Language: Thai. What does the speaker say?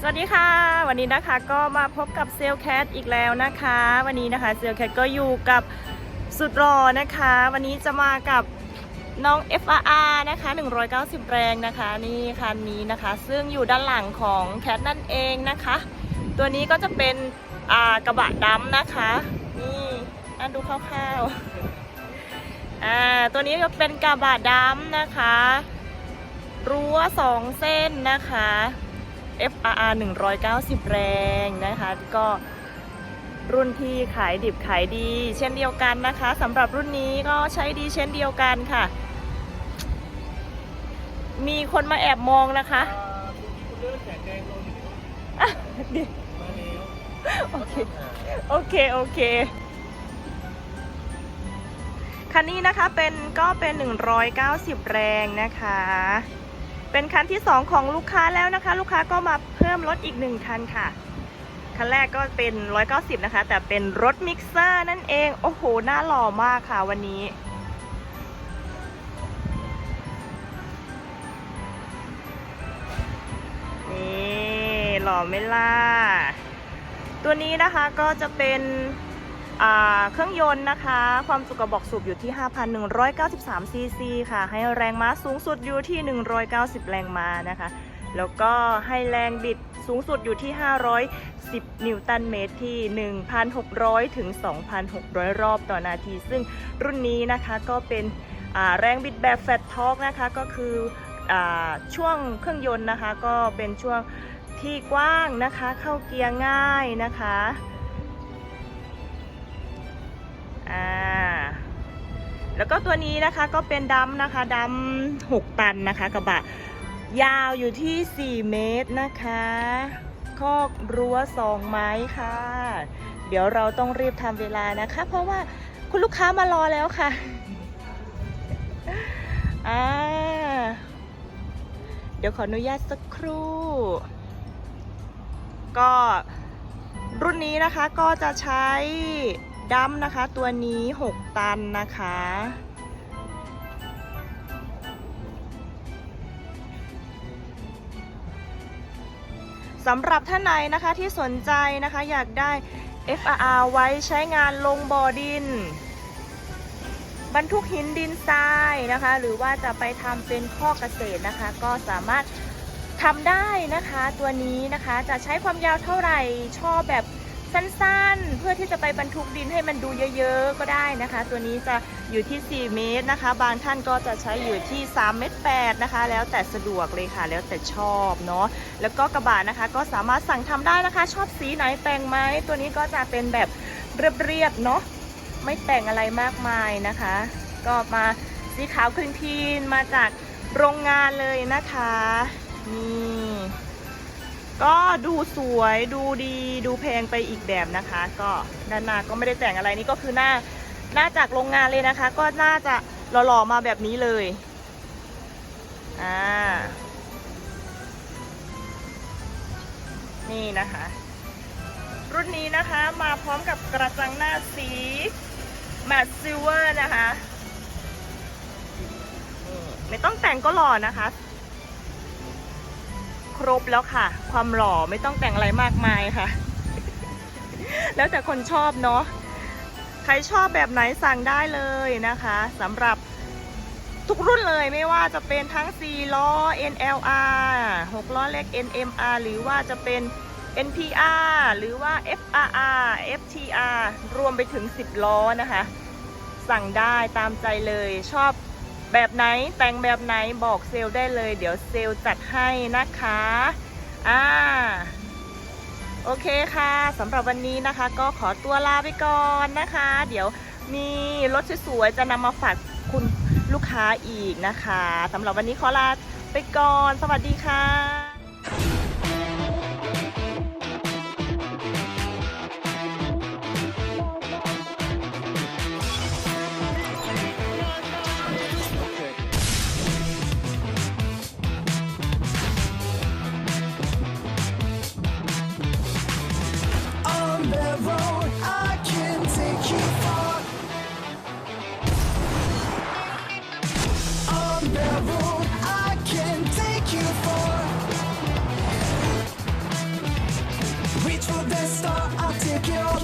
สวัสดีค่ะ วันนี้นะคะก็มาพบกับเซลแคทอีกแล้วนะคะ วันนี้นะคะเซลแคทก็อยู่กับสุดรอนะคะ วันนี้จะมากับน้อง FRR นะคะ 190 แรงนะคะนี่คันนี้นะคะ ซึ่งอยู่ด้านหลังของแคทนั่นเองนะคะ ตัวนี้ก็จะเป็นกระบะดำนะคะนี่อะดูคร่าวๆอ่าตัวนี้ก็เป็นกระบะดำนะคะ รั้วสองเส้นนะคะ FRR 190 แรงนะคะ ก็รุ่นที่ขายดิบขายดี เช่นเดียวกันนะคะสำหรับรุ่นนี้ก็ใช้ดีเช่นเดียวกันค่ะ มีคนมาแอบมองนะคะคุณเลือกแสงแดงลงอะดีมาแล้วโอเค โอเค โอเค คันนี้นะคะเป็นก็เป็น 190 แรงนะคะ เป็นคันที่ 2 ของลูกค้าแล้วนะคะ ลูกค้าก็มาเพิ่มรถอีก 1 คันค่ะ คันแรกก็เป็น 190 นะคะ แต่เป็นรถมิกเซอร์นั่นเอง โอ้โห น่าหล่อมากค่ะวันนี้ นี่ หล่อไม่ล่ะตัวนี้นะคะก็จะเป็น เครื่องยนต์นะคะ ความจุกระบอกสูบอยู่ที่ 5,193 ซีซีค่ะ ให้แรงม้าสูงสุดอยู่ที่ 190 แรงม้านะคะ แล้วก็ให้แรงบิดสูงสุดอยู่ที่ 510 นิวตันเมตรที่ 1,600 ถึง 2,600 รอบต่อนาที ซึ่งรุ่นนี้นะคะก็เป็นแรงบิดแบบแฟตทอร์กนะคะก็คืออช่วงเครื่องยนต์นะคะ ก็เป็นช่วงที่กว้างนะคะ เข้าเกียร์ง่ายนะคะ อ่าแล้วก็ตัวนี้นะคะก็เป็นดัมนะคะดัม6ตันนะคะกระบะ ยาวอยู่ที่ 4 เมตรนะคะคอกรั้ว2ไม้ค่ะ เดี๋ยวเราต้องรีบทำเวลานะคะ เพราะว่าคุณลูกค้ามารอแล้วค่ะอ่าเดี๋ยวขออนุญาตสักครู่ ก็รุ่นนี้นะคะก็จะใช้ ดัมนะคะ ตัวนี้ 6 ตันนะคะ สำหรับท่านไหนนะคะที่สนใจนะคะอยากได้ FRR ไว้ใช้งานลงบ่อดิน บรรทุกหินดินทรายนะคะ หรือว่าจะไปทำเป็นข้อเกษตรนะคะ ก็สามารถทำได้นะคะตัวนี้นะคะจะใช้ความยาวเท่าไหร่ชอบแบบ สั้นๆ เพื่อที่จะไปบรรทุกดินให้มันดูเยอะๆก็ได้นะคะ ตัวนี้จะอยู่ที่ 4 เมตรนะคะ บางท่านก็จะใช้อยู่ที่ 3 เมตร8นะคะ แล้วแต่สะดวกเลยค่ะ แล้วแต่ชอบเนาะแล้วก็กระบะนะคะก็สามารถสั่งทำได้นะคะ ชอบสีไหนแต่งไหมตัวนี้ก็จะเป็นแบบเรียบๆเนาะไม่แต่งอะไรมากมายนะคะ ก็มาสีขาวคลีนทีนมาจากโรงงานเลยนะคะนี่ ก็ดูสวยดูดีดูแพงไปอีกแบบนะคะ ก็ด้านหน้าก็ไม่ได้แต่งอะไรนี่ก็คือหน้าหน้าจากโรงงานเลยนะคะ ก็น่าจะหล่อๆมาแบบนี้เลยอ่านี่นะคะ รุ่นนี้นะคะมาพร้อมกับกระจังหน้าสีแมตซิลเวอร์นะคะ ไม่ต้องแต่งก็หล่อนะคะ ครบแล้วค่ะ ความหล่อไม่ต้องแต่งอะไรมากมายค่ะ แล้วแต่คนชอบเนาะใครชอบแบบไหนสั่งได้เลยนะคะสำหรับทุกรุ่นเลยไม่ว่าจะเป็นทั้ง 4 ล้อ NLR 6 ล้อเล็ก NMR หรือว่าจะเป็น NPR หรือว่า FRR FTR รวมไปถึง 10 ล้อนะคะ สั่งได้ตามใจเลยชอบ แบบไหนแต่งแบบไหนบอกเซลล์ได้เลย เดี๋ยวเซลล์จัดให้นะคะอ่าโอเคค่ะสำหรับวันนี้นะคะ ก็ขอตัวลาไปก่อนนะคะ เดี๋ยวมีรถสวยๆจะนำมาฝากคุณลูกค้าอีกนะคะสำหรับวันนี้ขอลาไปก่อน สวัสดีค่ะ secure